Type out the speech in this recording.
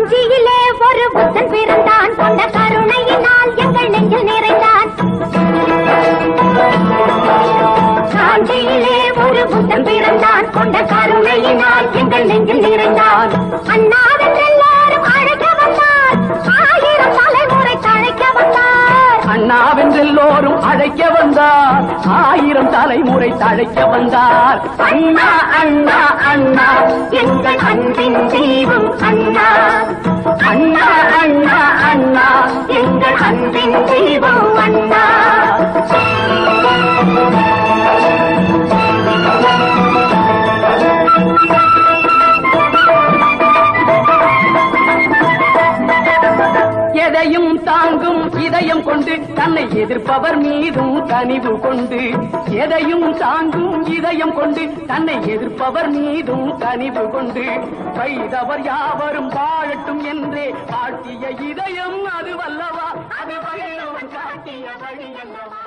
காஞ்சியிலே ஒரு புத்தன் பிறந்தான். கொண்ட கருணையினால் எங்கள் நெஞ்சில் நிறைந்தான். காஞ்சியிலே ஒரு புத்தன் பிறந்தான். கொண்ட கருணையினால் எங்கள் நெஞ்சில் நிறைந்தான். அண்ணாவின் எல்லாரும் அழைக்க வந்தார். ஆயிரம் தலைமுறை தழைக்க வந்தார். அண்ணாவென்றெல்லோரும் அழைக்க வந்தார். ஆயிரம் தலைமுறை தழைக்க வந்தார். அண்ணா அண்ணா அண்ணா. எங்கள் அன்பின் தெய்வம் அண்ணா. அண்ணா அண்ணா அண்ணா. எங்கள் அன்பின் தெய்வம் அண்ணா. எதையும் தாங்கும் இதயம் கொண்டு தன்னை எதிர்ப்பவர் மீதும் கனிவு கொண்டு. எதையும் தாங்கும் இதயம் கொண்டு தன்னை எதிர்ப்பவர் மீதும் கனிவு கொண்டு. வைதவர் யாவரும் வாழட்டும் என்றே காட்டிய இதயம் அது வல்லவா அது வல்லவன் காட்டிய வழி அல்லவா